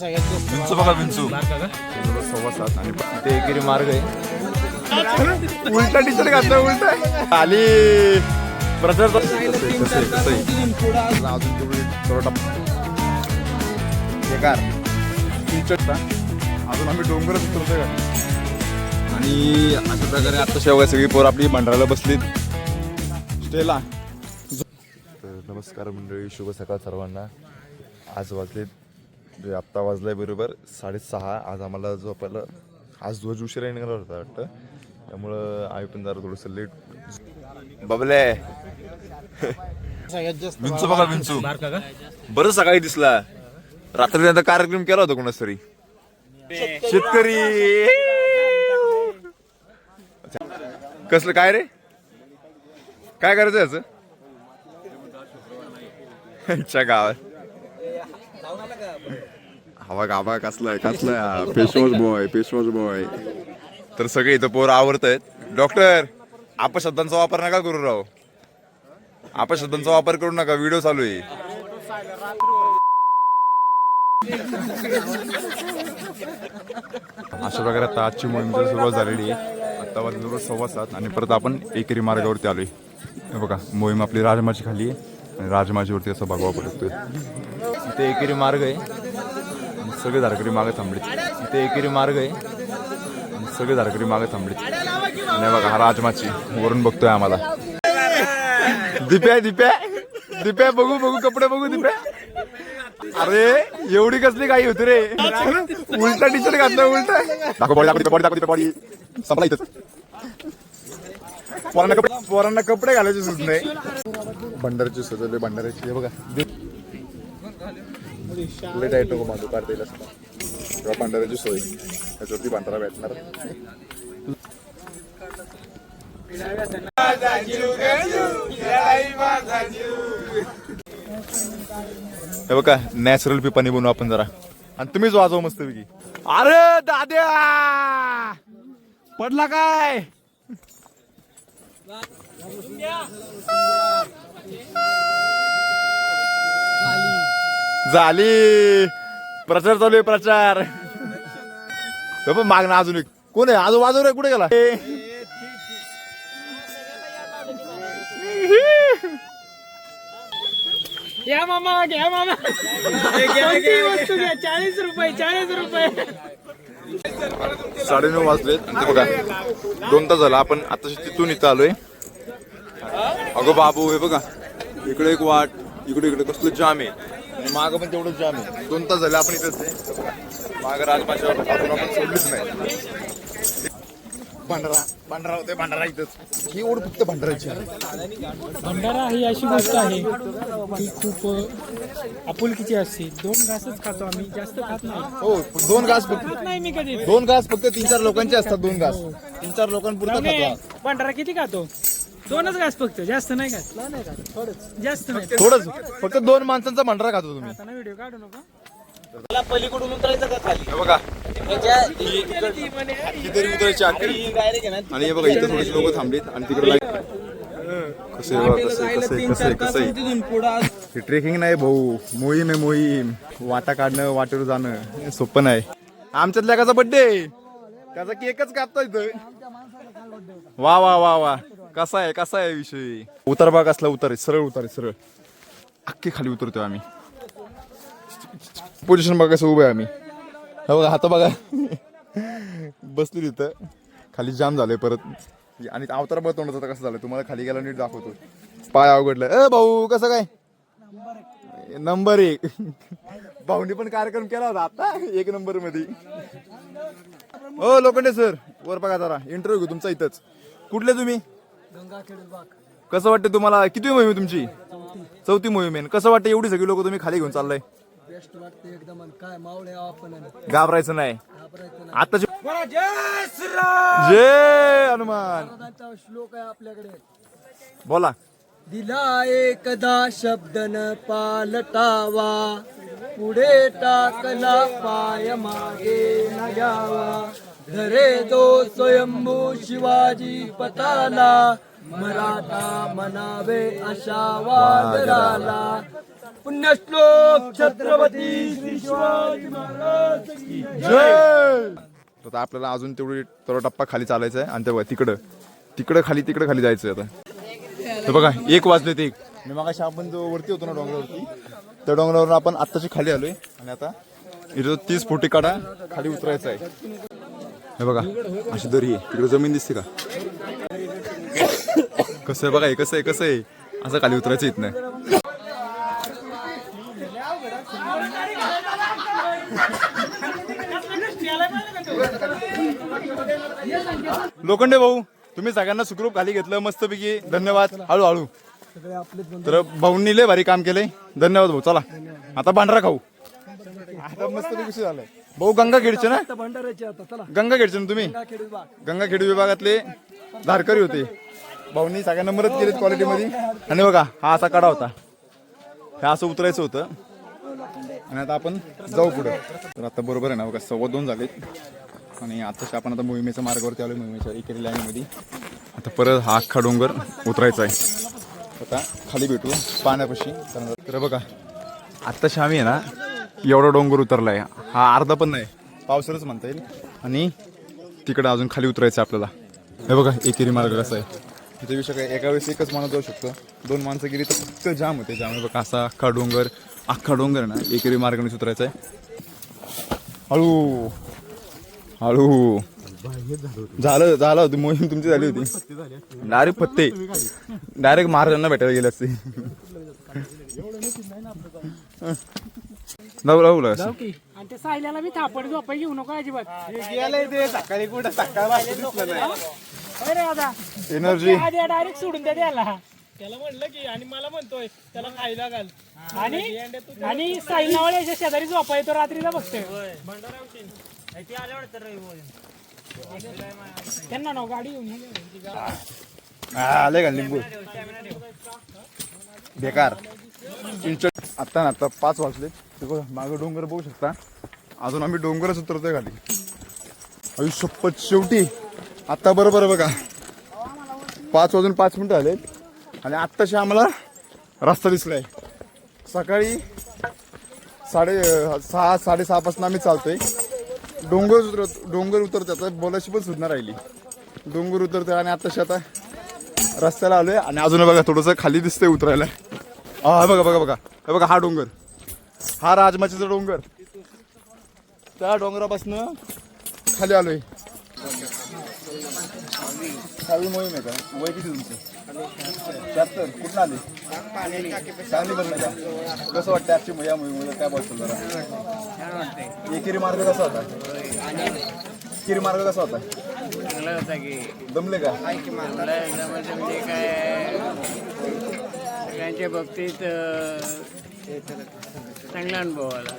विंचू बघा विंचू. सव्वा सात आणि ते एकेरी मार्ग आहे उलटा टी शर्ट घातला उलटा आली थोडा बेकार? अजून आम्ही डोंगरच उतरतोय. का आणि अशा प्रकारे आता शेवगा सगळी पोर आपली भंडाराला बसलीत. स्टेला. तर नमस्कार मंडळी शुभ सकाळ सर्वांना. आज वाजलेत जे आत्ता वाजलाय बरोबर साडेसहा. आज आम्हाला जो झोपायला आज ध्वज उशिरा निघाला होता वाटतं. त्यामुळं आम्ही पण जरा थोडंसं लेट बबले. विंचू बघा विंचू. बरं सकाळी दिसला. रात्री आता कार्यक्रम केला होता कोणाच तरी. शेतकरी. कसलं काय रे? काय करायचं याच? गावात. हवा गावा कसलाय कसलाय face wash boy face wash boy तर सगळे इथं पोर आवडत आहेत डॉक्टर अपशब्दांचा वापर नका करू राव. अपशब्दांचा वापर करू नका व्हिडिओ चालू आहे. अशा प्रकारे आता आजची मोहीम तर सुरुवात झालेली आहे आता वाजले सव्वा सात आणि परत आपण एकेरी मार्गावरती आलोय. बघा मोहीम आपली राजमाची खाली आहे. आणि राजमाचीवरती असं बघावं पडतोय. इथे एकेरी मार्ग आहे. सगळे धारकरी मागे थांबले इथे एकेरी मार्ग आहे. सगळे धारकरी मागे थांबले नाही बघा हा राजमाची. वरून बघतोय आम्हाला. दिप्या दिप्या दिप्या बघू बघू कपडे बघू दिप्या. अरे एवढी कसली काही होती रे. उलटा टीचर घातलं उलटा. दाखव बॉडी दाखव दाखव संपला इथं पोरांना कपडे पोरांना कपडे घालायचे सुद्धा नाही. भंडाराची सजवले भंडाराची हे बघा. लेट आहे तो माझं पार येईल किंवा तेव्हा भंडाराची सोय. त्याच्यावरती भंडारा भेटणार. हे बघा नॅचरल पिपाणी बनवू आपण जरा. आणि तुम्हीच वाजव मस्त पैकी अरे दाद्या! पडला काय? झाली. प्रचार चालू आहे प्रचार. हे पण मागणं अजून एक. कोण आहे? आजू वाजव रे कुठे गेला? घ्या मामा घ्या मामा. चाळीस रुपये चाळीस रुपये. साडेनऊ वाजलेत आणि ते बघा दोन तास झाला आपण आता तिथून इथं आलोय. अगो बाबू हे बघा इकडे एक वाट इकडे इकडे कसलं जाम आहे. आणि मागं पण तेवढं जाम आहे. दोन तास झाले आपण इथंच आहे मागं राजमाच्या अजून आपण सोडलीच नाही. भांडारा. भांडारा होते भांडारा इथंच. ही ओढ फक्त भांडाराची आहे. भंडारा ही अशी गोष्ट आहे ती खूप आपुलकीची असते. दोन घासच खातो आम्ही जास्त खात नाही. हो दोन घास फक्त. नाही मी कधी दोन घास फक्त तीन चार लोकांचे असतात दोन घास. तीन चार लोकांपुरता खातो भंडारा किती खातो? दोनच घास फक्त जास्त नाही खात. जास्त नाही थोडंच फक्त दोन माणसांचा भांडारा खातो तुम्ही. आता व्हिडिओ काढू नका. हे बघा. ही तरी उतरायची आखरी आणि हे बघा इथं थोडीशी लोक थांबलीत आणि तिकडे लाइट. कसं बघा, कसं कसं कसं. हे ट्रेकिंग नाही भाऊ मोहीम आहे मोहीम. वाटा काढणं वाटेवर जाणं हे सोपं नाही. आमच्यात लेकाचा बड्डे त्याचा केकच कापता इथं वा वा वा वा. कसा आहे कसा आहे विषय? उतार भाग असला उतार सरळ उतार सरळ. अख्खे खाली उतरतोय आम्ही. पोझिशन बघा कसं उभं आहे आम्ही? हा बघा हात बघा. बसली तिथं. खाली जाम झाले परत. आणि अवतार बघ तोंडाचा कसं झालं तुम्हाला खाली गेला नीट दाखवतो. पाय अवघडलं. ए भाऊ कसं काय? नंबर एक. भाऊनी पण कार्यक्रम केला होता आता एक नंबरमध्ये हो लोखंडे सर. वर बघा जरा. इंटरव्ह्यू घेऊ तुमचा इथंच. कुठले तुम्ही? कसं वाटतं तुम्हाला? किती मोहीम आहे तुमची? चौथी मोहीम आहे. कसं वाटतं एवढी सगळी लोक तुम्ही खाली घेऊन चाललाय. बेस्ट वाटते एकदम आणि काय मावळे आपण घाबरायचं नाही. घाबरायचं आता जय हनुमान! श्लोक आहे आपल्याकडे. बोला. दिला एकदा शब्द न पालटावा पुढे टाकला पाय मागे न घ्यावा धरे तो स्वयंभू शिवाजी पताला मराठा म्हणावे अशा वादराला. पुण्यश्लोक छत्रपती श्री शिवाजी महाराज की जय. तर आता आपल्याला अजून तेवढी तेवढा टप्पा खाली चालायचा आहे आणि तेव्हा तिकडं तिकडं खाली तिकडं खाली जायचं आहे आता. तर बघा एक वाजले ते एक. मी मागाशी आपण जो वरती होतो ना डोंगरावरती त्या डोंगरावरून आपण आत्ताची खाली आलोय. आणि आता इथं तीस फुटी काढा खाली उतरायचं आहे. हे बघा अशी दरी आहे. तिकडे जमीन दिसते का? कसं आहे? बघा कसं आहे कसं आहे? असं खाली उतरायचं इथनं. लोखंडे भाऊ तुम्ही सगळ्यांना सुखरूप खाली घेतलं मस्तपैकी. धन्यवाद. हळूहळू. तर भाऊंनी लय भारी काम केलंय. धन्यवाद भाऊ. चला. आता भांडरा खाऊ. आता मस्तपैकी झालंय. भाऊ गंगाखेडचे ना? गंगाखेडचे ना तुम्ही? गंगाखेड विभागातले धारकरी होते. भाऊंनी सगळ्यांना मदत केलीत क्वालिटीमध्ये आणि बघा हा असा कडा होता. हे असं उतरायचं होतं. आणि आता आपण जाऊ पुढे. तर आता बरोबर आहे ना बघा सव्वा दोन झालेत. आणि आताशी आपण आता मोहिमेच्या मार्गावरती आलो मोहिमेच्या एकेरी लाईनमध्ये आता परत हा अख्खा डोंगर उतरायचा आहे. आता खाली भेटू पाण्यापाशी. तर बघा आत्ताशी आम्ही आहे ना एवढा डोंगर उतरला आहे हा अर्धा पण नाही पावसाळच म्हणता येईल. आणि तिकडं अजून खाली उतरायचं आहे आपल्याला. हे बघा एकेरी मार्ग कसा आहे. तिथे विषय काय एका वेळेस एकच माणूस जाऊ शकतो. दोन माणसं गेली तर फक्त जाम होते. जाम हे बघा असा अख्खा डोंगर अख्खा डोंगर ना. एकेरी मार्गाने उतरायचा आहे. हळू. हळू. झालं झालं होती. मोहीम तुमची झाली होती. डायरेक्ट पत्ते. डायरेक्ट महाराजांना भेटायला गेले असते. जाऊ राहू लागला आणि त्या सायल्याला मी थापड झोपाय घेऊ नको अजिबात. सकाळी कुठं सकाळ एनर्जी आधी डायरेक्ट सोडून द्या त्याला त्याला म्हणलं की आणि मला म्हणतोय त्याला खायला घाल. आणि आणि साईनावळ्याच्या शेजारी झोपा येतो रात्रीला बघतोय त्यांना नाव गाडी घेऊन ये. आले का लिंबू? बेकार. चिंचट आता ना आता पाच वाजले. ते मागं डोंगर बघू शकता. अजून आम्ही डोंगरच उतरतोय खाली. आयुष्यपत शेवटी. आत्ता बरोबर बघा. पाच वाजून पाच मिनटं आले आणि आत्ताशी आम्हाला रस्ता दिसलाय. सकाळी साडे सहा साडेसहापासून आम्ही चालतोय. डोंगर उतरत डोंगर उतरतो आता बोलायची पण सुद्धा राहिली. डोंगर उतरतोय आणि आत्ताशी आता रस्त्याला आलोय. आणि अजून बघा थोडंसं खाली दिसतंय उतरायला. हा बघा बघा बघा. हे बघा हा डोंगर. हा राजमाचीचा डोंगर. त्या डोंगरापासून खाली आलोय. सहावी मोहीम आहे का? वय किती तुमचं? शहात्तर. कुठं आले? चांगली बनलं का? कसं वाटतं आजची या मोहीम काय बोलतो जरा? एकेरी मार्ग कसा होता? एकेरी मार्ग कसा होता? चांगलं होता की. दमले का? म्हणजे काय? सगळ्यांच्या बाबतीत चांगला अनुभव आला.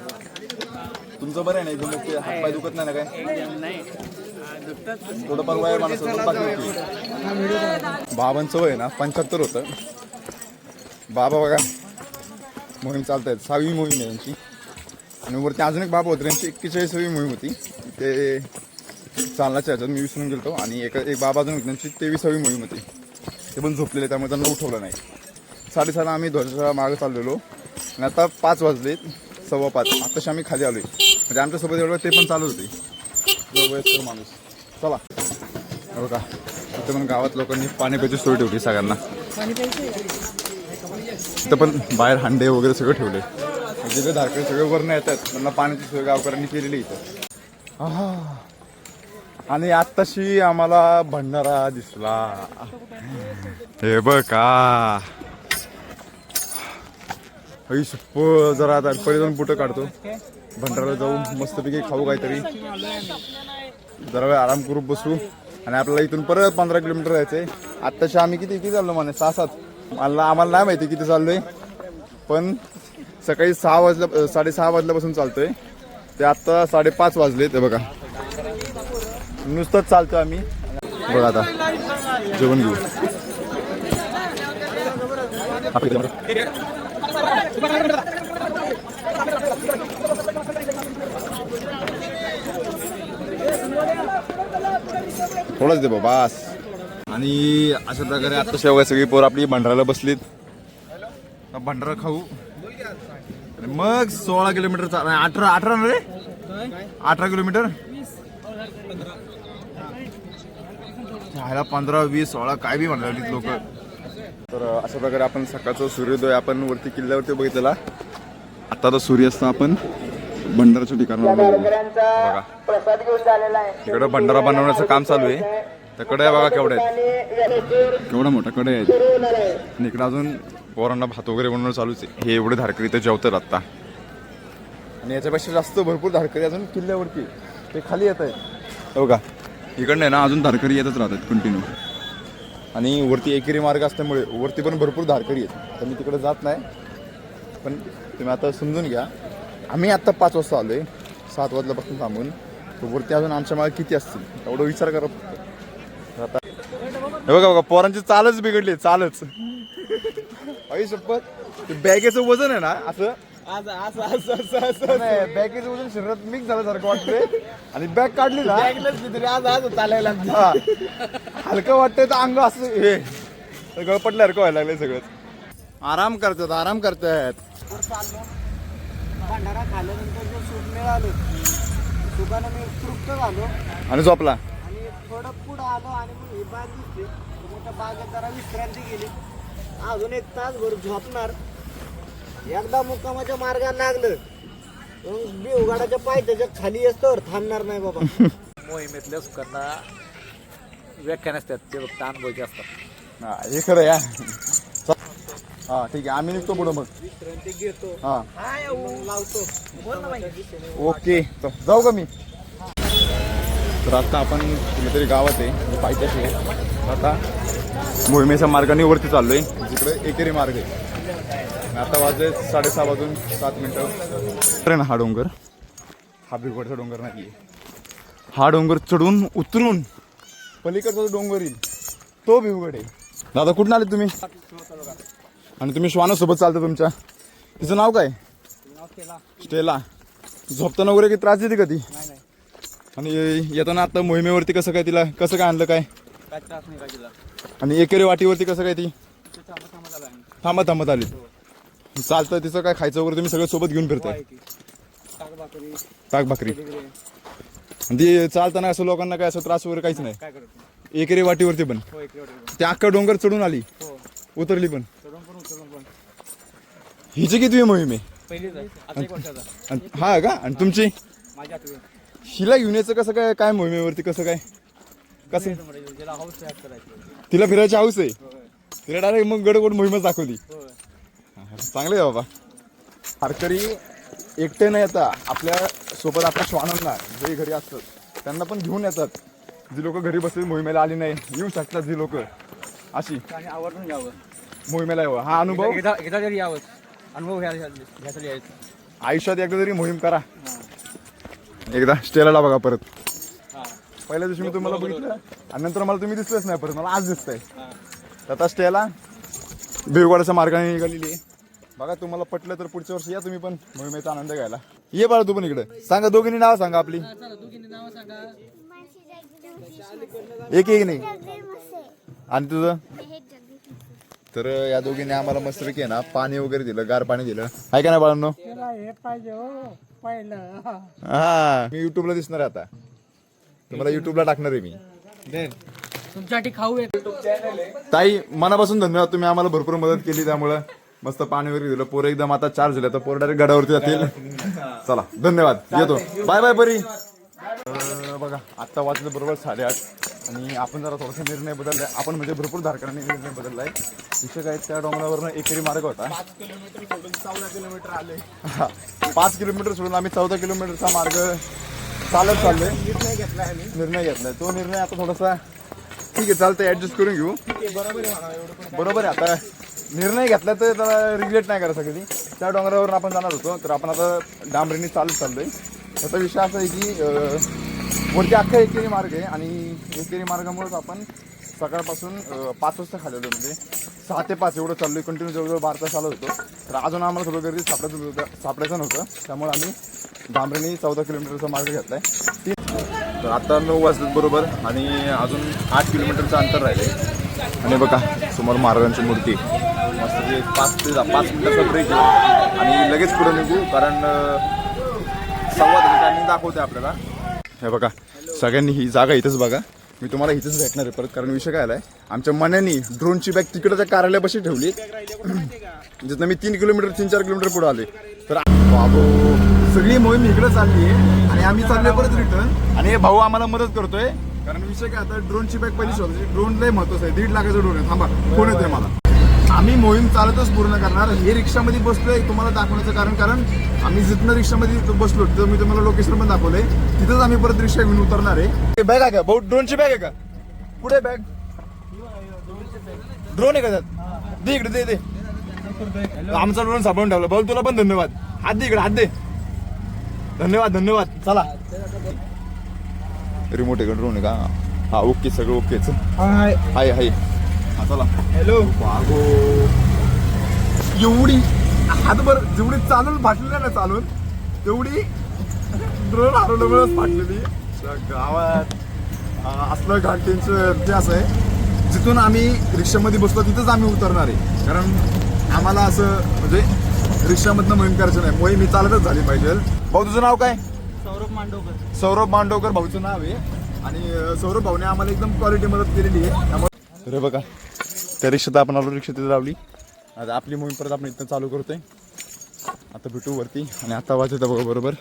तुमचं बरं आहे ना? एकदम हातपाय दुखत नाही ना काय? नाही. आ, पण. थोडंफार वय मला बाबांचं वय ना पंच्याहत्तर होतं. बाबा बघा मोहीम चालत आहेत सहावी मोहीम आहे यांची. आणि वरती अजून एक बाबा होते त्यांची एक्केचाळीसावी मोहीम होती. ते चालण्याच्या ह्याच्यात मी विसरून गेलो आणि एक एक बाबा अजून होती त्यांची तेवीसावी मोहीम होती. ते पण झोपलेले त्यामुळे त्यांना उठवलं नाही. साडेसहाला आम्ही ध्वजाच्या मागं चाललेलो. आणि आता पाच वाजले सव्वा पाच. आताशी आम्ही खाली आलोय. म्हणजे आमच्यासोबत एवढं ते पण चालू होते. वयस्कर माणूस. चला. बघा इथं पण गावात लोकांनी पाणी प्यायची सोय ठेवली सगळ्यांना. इथं पण बाहेर हांडे वगैरे सगळं ठेवले. जिथे धारकडे सगळे वरनं येतात त्यांना पाण्याची सोय गावकऱ्यांनी केलेली इथं. आणि आत्ताशी आम्हाला भंडारा दिसला. हे बघा. आई सुप्प जरा आता पहिले जाऊन बुटं काढतो. भंडाराला जाऊ मस्तपैकी खाऊ काहीतरी. जरा वेळ आराम करू बसू. आणि आपल्याला इथून परत पंधरा किलोमीटर जायचंय. आत्ताशी आम्ही किती किती चाललो म्हणे? सहा सात. मला आम्हाला नाही माहिती किती चाललोय. पण सकाळी सहा वाजल्या साडेसहा वाजल्यापासून चालतोय. ते आत्ता साडेपाच वाजले ते बघा. नुसतंच चालतो आम्ही. बघा आता. जेवण घेऊ. आपण थोडंच दे बास. आणि अशा प्रकारे आता शेवगा सगळी पोर आपली भंडाराला बसलीत. भंडारा खाऊ. आणि मग सोळा किलोमीटर चाल नाही, अठरा अठरा ना रे? अठरा किलोमीटर? ह्याला पंधरा वीस सोळा काय बी म्हणतात लोक. तर अशा प्रकारे आपण सकाळचा सूर्योदय आपण वरती किल्ल्यावरती बघितलेला. आता तर सूर्यास्त आपण भंडाराच्या ठिकाणावर आलो. बघा. इकडं भंडारा बनवण्याचं काम चालू आहे. त्या कड्या बघा केवढ्या आहेत. केवढा मोठा कडे आहेत. आणि इकडं अजून पोरांना भात वगैरे बनवणं चालूच आहे. हे एवढे धारकरी इथं जेवतात आत्ता. आणि याच्यापेक्षा जास्त भरपूर धारकरी अजून किल्ल्यावरती ते खाली येत आहेत. हो का इकडनं आहे ना अजून धारकरी येतच राहतात कंटिन्यू आणि वरती एकेरी मार्ग असल्यामुळे वरती पण भरपूर धारकरी आहेत. तर मी तिकडे जात नाही. पण तुम्ही आता समजून घ्या. आम्ही आत्ता पाच वाजता आलो आहे सात वाजल्यापासून थांबून. वरती अजून आमच्या मागे किती असतील? एवढं विचार करा फक्त. आता हे बघा बघा पोरांची चालच बिघडली चालच. आई शपथ ते बॅगेचं वजन आहे ना असं? आज नाही बॅगेचं वजन शरीरात मिक्स झाल्यासारखं वाटतंय. आणि बॅग काढली ना तरी आज आज चालायला. हलकं वाटतंय तर अंग असं हे. सगळं पटल्यासारखं व्हायला लागलंय सगळं. आराम करतात आराम करतायत भंडारा खाल्ल्यानंतर जे सूट मिळालं सुखानं मी तृप्त झालो. आणि झोपला? आणि थोडं पुढं आलो आणि मग ही बाग दिसली. तर मग त्या बागेत जरा विश्रांती गेली. अजून एक तासभर झोपणार. एकदा मुक्कामाच्या मार्गाला लागलं मग बिवगाडाच्या पायथ्याच्या खाली असतं थांबणार नाही बाबा. मोहिमेतल्या सुखांना व्याख्या नसतात ते फक्त अनुभवाचे असतात. हा हे खरं या. हा ठीक आहे. आम्ही निघतो पुढं मग. हा. ओके. तर जाऊ का मी? तर आता आपण कुठेतरी गावात आहे. म्हणजे पायथ्याशी आहे. आता मोहिमेच्या मार्गाने वरती चाललोय. जिकडे एकेरी मार्ग आहे. आणि आता वाजले साडेसहा वाजून सात मिनिटं. तर आहे ना हा डोंगर. हा भिगवडचा डोंगर नाही हा डोंगर चढून उतरून पलीकडचा जो डोंगर येईल तो भिवगड आहे. दादा कुठून आले तुम्ही? आणि तुम्ही श्वानासोबत चालता तुमच्या. तिचं नाव काय? स्टेला. झोपताना वगैरे काही त्रास देते का ती? आणि येताना आता मोहिमेवरती कसं काय तिला कसं काय आणलं काय? आणि एकेरी वाटीवरती कसं काय ती? थांबत थांबत आली चालतं तिचं काय खायचं वगैरे तुम्ही सगळं सोबत घेऊन फिरताय. ताक भाकरी आणि ती चालताना असं लोकांना काय असं त्रास वगैरे काहीच नाही. एकेरी वाटीवरती पण. ते अख्खा डोंगर चढून आली. उतरली पण. हिची किती मोहीम? आहे. आणि- हा का? आणि तुमची? हिला घेऊन यायचं कसं काय? काय मोहिमेवरती कसं काय? कसं? तिला फिरायची हाऊस आहे? तिला डायरेक्ट मग गडगड मोहीमच दाखवली. चांगलं आहे बाबा. वारकरी एकटे न येता आपल्यासोबत आपल्या श्वानांना जे घरी असतात त्यांना पण घेऊन येतात. जी लोक घरी बसले मोहिमेला आली नाही. येऊ शकतात जी लोक. अशी. आवर्जून घ्यावं मोहिमेला यावं. हा अनुभव? एकदा एकदा तरी यावं. अनुभव घ्यायला घ्यायसाठी यायचं आयुष्यात एकदा तरी मोहीम करा. एकदा स्टेलाला बघा परत. पहिल्या दिवशी मी तुम्हाला बघितलं आणि नंतर मला तुम्ही दिसलेच नाही परत. मला आज दिसतंय. तर आता स्टेला भिवगडाच्या मार्गाने निघालेली आहे. बघा तुम्हाला पटलं तर पुढच्या वर्षी या तुम्ही पण मोहिमेचा आनंद घ्यायला. ये बरं तू पण इकडे. सांगा दोघींनी नाव सांगा आपली. एक एक नाही. आणि तुझं? तर या दोघींनी आम्हाला मस्तपैकी आहे ना पाणी वगैरे दिलं गार पाणी दिलं. आहे का नाही बाळांनो? हे पाहिजे हो पहिलं. हा. मी युट्यूबला दिसणार आहे आता. तुम्हाला युट्यूबला टाकणार आहे मी. तुमच्यासाठी खाऊ ताई मनापासून धन्यवाद. तुम्ही आम्हाला भरपूर मदत केली त्यामुळं. मस्त पाणी वगैरे दिलं. पोरं एकदम आता चार्ज झाले. तर पोरं डायरेक्ट गडावरती जातील. चला धन्यवाद. येतो. बाय बाय बरी अं, बघा आत्ता वाजले बरोबर साडेआठ आणि आपण जरा थोडासा निर्णय बदललाय. आपण म्हणजे भरपूर धारकरांनी निर्णय बदललाय. विषय काय त्या डोंगरावरनं एकेरी मार्ग होता. चौदा किलोमीटर आले. हा. पाच किलोमीटर सोडून आम्ही चौदा किलोमीटरचा मार्ग चालत चाललोय. निर्णय घेतला आहे निर्णय घेतलाय. तो निर्णय आता थोडासा ठीक आहे चालतंय ऍडजस्ट करून घेऊ. बरोबर आहे म्हणा एवढं पण बरोबर आहे आता निर्णय घेतला तर त्याला रिग्रेट नाही करायचं कधी त्या डोंगरावर आपण जाणार होतो तर आपण आता डांबरीने चालत चाललोय. त्याचा विषय असा आहे की अं, वरती अख्खा एकेरी मार्ग आहे आणि एकेरी मार्गामुळेच आपण सकाळपासून पाच वाजता खाल्लेलो म्हणजे सहा ते पाच एवढं चाललो आहे कंटिन्यू जवळजवळ बारा तास चालत होतो. तर अजून आम्हाला थोडं गर्दी सापडायचं होतं सापडायचं नव्हतं. त्यामुळे आम्ही डांबरीने चौदा किलोमीटरचा मार्ग घेतला आहे तर आता नऊ वाजतात बरोबर आणि अजून आठ किलोमीटरचं अंतर राहिलं आहे आणि बघा समोर महाराजांची मूर्ती. मस्त एक पाच ते पाच मिनिटाचा ब्रेक घेऊ आणि लगेच पुढे निघू कारण संवाद टायमिंग दाखवते आपल्याला. हे बघा सगळ्यांनी ही जागा इथंच बघा. मी तुम्हाला इथंच भेटणार आहे परत कारण विषय काय आलाय आमच्या मनाने ड्रोनची बॅग तिकडच्या कार्यालयापाशी ठेवली. जिथं मी तीन किलोमीटर तीन चार किलोमीटर पुढे आले तर बाबो सगळी मोहीम इकडे चालली आहे आणि आम्ही चालले परत रिटर्न आणि हे भाऊ आम्हाला मदत करतोय. कारण विषय काय आता ड्रोनची बॅग पहिली शोधायची. ड्रोन लय महत्वाचं आहे. दीड लाखाचं ड्रोन आहे. थांबा. कोण येतोय मला. आम्ही मोहीम चालतच पूर्ण करणार. हे रिक्षामध्ये बसलोय तुम्हाला दाखवण्याचं कारण कारण आम्ही जिथनं रिक्षामध्ये बसलो तिथं मी तुम्हाला लोकेशन पण दाखवलंय. तिथंच आम्ही परत रिक्षा घेऊन उतरणार आहे. बॅग आहे का? भाऊ ड्रोनची बॅग आहे का? कुठे बॅग ड्रोन आहे का त्यात? दे इकडे दे दे. आमचा ड्रोन सापडून ठेवला. भाऊ तुला पण धन्यवाद. हात दे इकडे हात दे. धन्यवाद धन्यवाद. चला. रिमोट आहे का? ड्रोन आहे का? हा ओके सगळं ओकेच. हाय. हाय हाय. चला. हॅलो. बागो. एवढी हातभर जेवढी चालून फाटलेली ना चालून तेवढी ड्रोन हरवल्यामुळेच फाटलेली. गावात असलं घाटींचं ते असं आहे. जिथून आम्ही रिक्षामध्ये बसलो तिथंच आम्ही उतरणार आहे. कारण आम्हाला असं म्हणजे रिक्षामधनं मोहीम करायचं नाही मोहीम ही चालतच झाली पाहिजे. भाऊ तुझं नाव काय? सौरभ मांडवकर. सौरभ मांडवकर भाऊचं नाव आहे. आणि सौरभ भाऊने आम्हाला एकदम क्वालिटी मदत केलेली आहे. त्यामुळे अरे बघा. त्या रिक्षात आपण आलो रिक्षा तिथे लावली आता आपली मोहीम परत आपण इथं चालू करतोय. आता भेटू वरती. आणि आता वाजत बघा बरोबर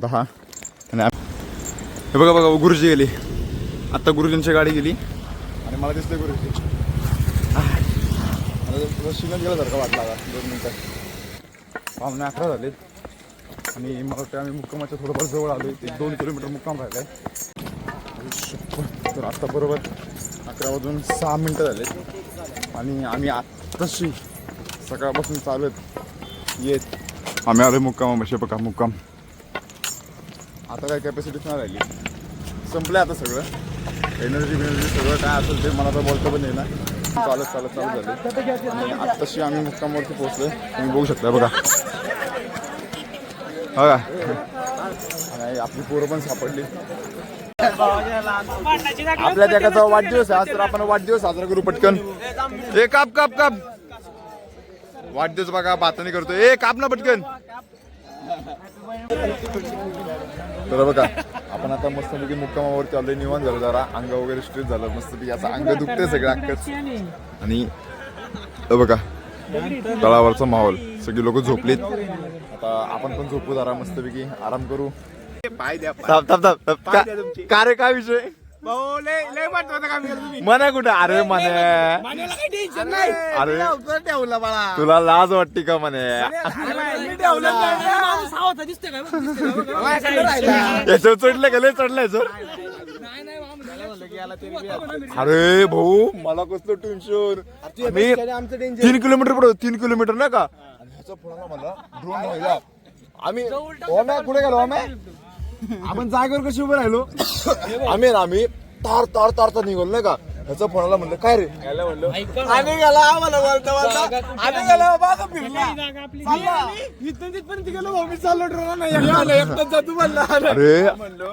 दहा. आणि हे बघा बघा गुरुजी गेले. आत्ता गुरुजींची गाडी गेली. आणि मला दिसतंय गुरुजी. मला शिकत गेल्यासारखं वाटलं आता दोन मिनटात पाहुणे अकरा झाले आणि मला वाटतं आम्ही मुक्कामाच्या थोडंफार जवळ आलो एक दोन किलोमीटर मुक्काम राहिला आहे तर आता बरोबर अकरा वाजून सहा मिनटं झाले आणि आम्ही आत्ताशी सकाळपासून चालत येत. आम्ही आलो मुक्कामापाशी बघा मुक्काम. आता काय कॅपॅसिटीच नाही राहिली. संपलं आता सगळं. एनर्जी बिनर्जी सगळं काय असेल ते मला तर बोलतं पण ना चालत चालत चालू झाले. आणि आत्ताशी आम्ही मुक्कामावरती पोहोचलोय. तुम्ही बघू शकता बघा. बघा आणि आपली पोरं पण सापडली. आपल्या त्याचा वाढदिवस आहे आज तर आपण वाढदिवस साजरा करू पटकन. ए काप काप काप. वाढदिवस बघा बातमी करतोय. ए काप ना पटकन. तर बघा आपण आता मस्तपैकी मुक्कामावरती आलोय. निवांत झालं जरा अंग वगैरे स्ट्रेच झालं. मस्तपैकी असं अंग दुखते सगळं अख्खच. आणि हे बघा तळावरचा माहोल. सगळी लोक झोपलीत. आता आपण पण झोपू जरा मस्तपैकी. आराम करू. पाय द्या थांब थांब थांब. थांब. का- का रे काय विषय? भाऊ लय लय महत्वाचं काम केलं तुम्ही. मने कुठे? अरे मने. मान्याला काही टेन्शन नाही. अरे. ठेवला बाळा. तुला लाज वाटते का म्हणे मी ठेवलं याच्यावर चढलं का? लय चढलाय सर. अरे भाऊ मला कसलं टेन्शन मी आमचं तीन किलोमीटर पुढे तीन किलोमीटर नाही का? आणि ह्याचा फोन मला ड्रोन आम्ही ओम्या कुठे गेलो ओम्या? आपण जागेवर कशी उभे राहिलो? आम्ही ना आम्ही तार तार तार तार निघालो नाही का? ह्याचा फोनाला म्हणलं काय रे? आम्ही गेला आम्हाला बोलता बोलता आम्ही गेलो बागा फिरली. जागा आपली इथून तिथपर्यंत गेलो भाऊ मी चाललो ड्रोन नाही एकटा एकटाच जातो म्हणला. अरे. म्हणलो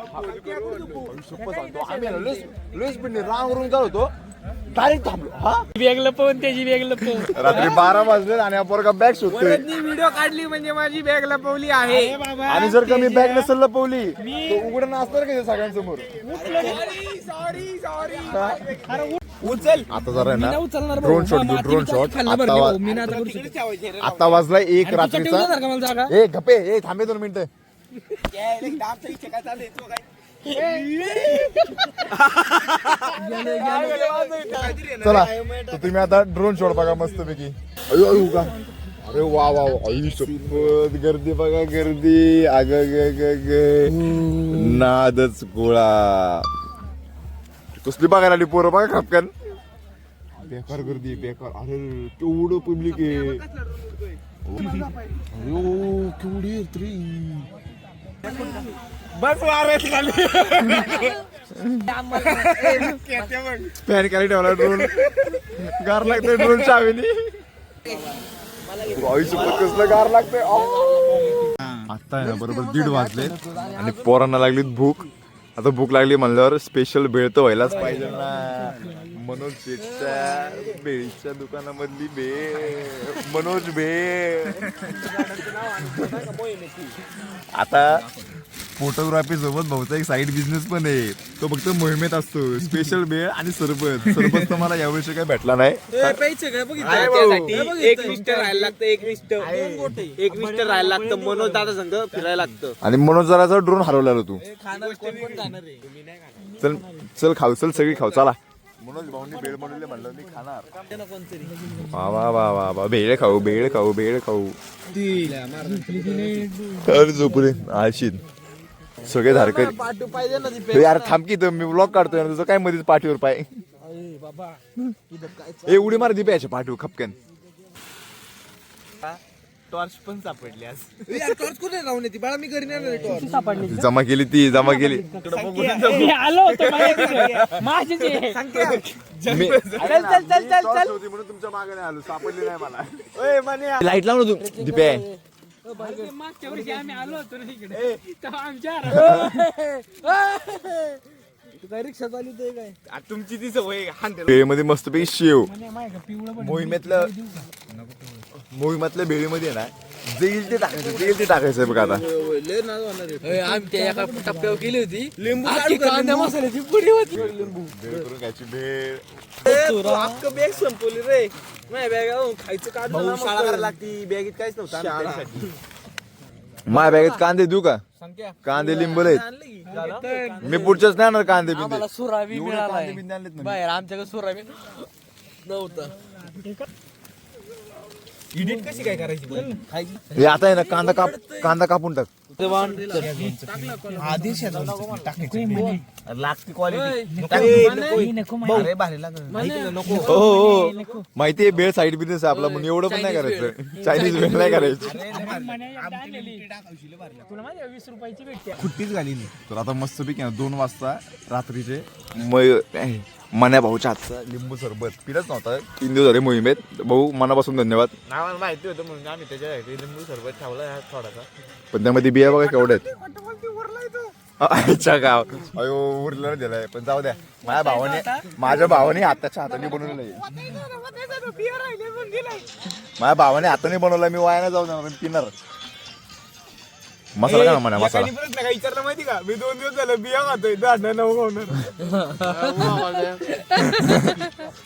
सोपं सांगतो आम्ही लस लस पण रांग जात होतो. डायरेक्ट थांबलो हा? बॅग लपवून त्याची बॅग लपवून रात्री बारा वाजले आणि हा पोरगा बॅग शोधतोय व्हिडिओ काढली म्हणजे माझी बॅग लपवली आहे. आणि जर का मी बॅग नसेल लपवली तर उघडं नसणार का ते सगळ्यांसमोर? सॉरी सॉरी उचल. आता जरा आहे ना ड्रोन शॉट घेऊ ड्रोन शॉट आता वा- आता वाजलाय एक रात्रीचा. ए गपे ए थांबे दोन मिनिटं. चला तर तुम्ही आता ड्रोन शॉट बघा मस्त पैकी अयो का अरे वा वा आई शपथ गर्दी बघा गर्दी. अग ग ग ग. नादच गोळा. कसली बघायला आली पोरं बघा खापकन. बेकार गर्दी बेकार. अरे केवढं पब्लिक आहे. अयो केवढी बस खाली फॅन खाली ठेवला ड्रोन गार लागतोय ड्रोन चावेनी. कसलं गार लागतंय. आता आहे ना बरोबर दीड वाजले आणि पोरांना लागली भूक. आता भूक लागली म्हणल्यावर स्पेशल भेळ तर व्हायलाच पाहिजे ना. मनोज शेटच्या बेळीच्या दुकानामधली बे. मनोज बे. आता फोटोग्राफी सोबत भाऊचा एक साईड बिझनेस पण आहे. तो फक्त मोहिमेत असतो. स्पेशल बेळ आणि सरबत. सरबत तर मला यावर्षी काही भेटला नाही. एक मिस्टर राहायला लागतं एक मिस्टर एक मिस्टर राहायला लागतं. मनोज दादा संघ फिरायला लागतं. आणि मनोज जराचा ड्रोन हरवलेला तू. चल चल खाऊ चल सगळी खाऊ. चला. म्हणूनच भाऊंनी बेळ बनवले म्हणलं मी खाणार. वा वा वा वा वा. बेळ खाऊ बेळ खाऊ बेळ खाऊ. तर झोपरे आळशीत. सगळे धारकर. यार थांब की मी ब्लॉग काढतोय तुझं काय मध्येच पाठीवर पाय. ए उडी मार दिप्याच्या पाठीवर खपक्यान. टॉर्च पण सापडली आज. टॉर्च कुठे राहून येते? बाळा मी घरी नाही टॉर्च. सापडली? जमा केली ती जमा केली. आलो होतो माझ्याकडे. माझीच आहे. मी- चल चल चल चल चल. म्हणून तुमच्या मागे नाही आलो सापडली नाही मला. लाइट लाव ना तू दीपे मागच्या वर्षी आम्ही आलो होतो ना इकडे. तेव्हा आमच्या काय रिक्षा चालू ते काय? तुमची ती सवय बेळीमध्ये मस्त शेव. मोहिमेतलं मोहिमातल्या बेळीमध्ये ना जे येईल ते टाकायचं जे येईल ते टाकायचं बघ आता. लय नाव होणार आहे. आमच्या एका टप्प्यावर गेली होती. लिंबू? कांदा लिंबू? मसाल्याची पुडी होती. भेळ करून घ्यायची भेळ. ए, तू अख्खं बॅग संपवली रे. नाही बॅग खायचं काढलं ना शाळा करायला लागती. बॅगेत काहीच नव्हतं शाळा. माझ्या बॅगेत कांदे देऊ का? कांदे लिंबू आहेत आणलं की. झालं? मी पुढच्याच नाही आणणार कांदे बिंदे. आम्हाला एवढे मिळाला कांदे बिंदे आणलेत ना मी. बाहेर आमच्याकडे सुराबी नव्हतं. कशी काय करायची हे आता आहे ना कांदा काप कांदा कापून टाक. आधी लागती क्वालिटी "हे नको म्हणे." अरे भारी लागत नको. हो हो माहिती आहे बेळ साईड बिझनेस आहे आपला म्हणून एवढं पण नाही करायचं. चायनीज बेळ नाही करायची. आणि म्हणे एकदा आणलेली. तुला माहिती वीस रुपयाची भेटते. खुट्टीच घालीली तर आता मस्त पैकी ना दोन वाजता रात्रीचे मय काय, मन्या भाऊच्या हातचा. लिंबू सरबत. पिलंच नव्हता. तीन दिवस झाले मोहिमेत भाऊ मनापासून धन्यवाद. आम्हाला माहिती होतं म्हणून आम्ही त्याच्यासाठी लिंबू सरबत ठेवला थोडासा. पण त्यामध्ये बिया बघा केवढ्या आहेत. अच्छा गाव अयो उरलं दिलाय. पण जाऊ द्या. माझ्या भावाने माझ्या भावाने हाताच्या हाताने बनवलेलं आहे. माझ्या भावाने हाताने बनवला मी वाया नाही जाऊ देणार मी पिणार. मसाला का ना म्हणा मसाला? काय विचारला माहिती का? मी दोन दिवस झालं बिया खातोय दांडा नऊ खाणार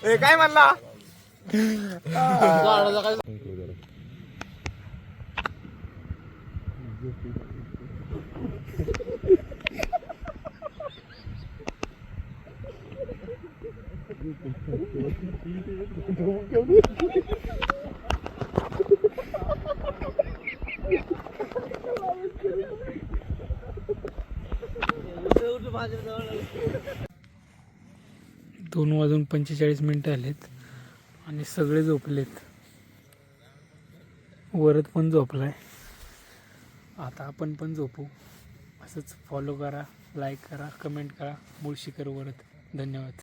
ए काय म्हणला? दोन वाजून पंचेचाळीस मिनिटं आलेत आणि सगळे झोपलेत. वरत पण झोपलाय. आता आपण पण झोपू. असंच फॉलो करा लाईक करा कमेंट करा. मुळशीकर वरत. धन्यवाद.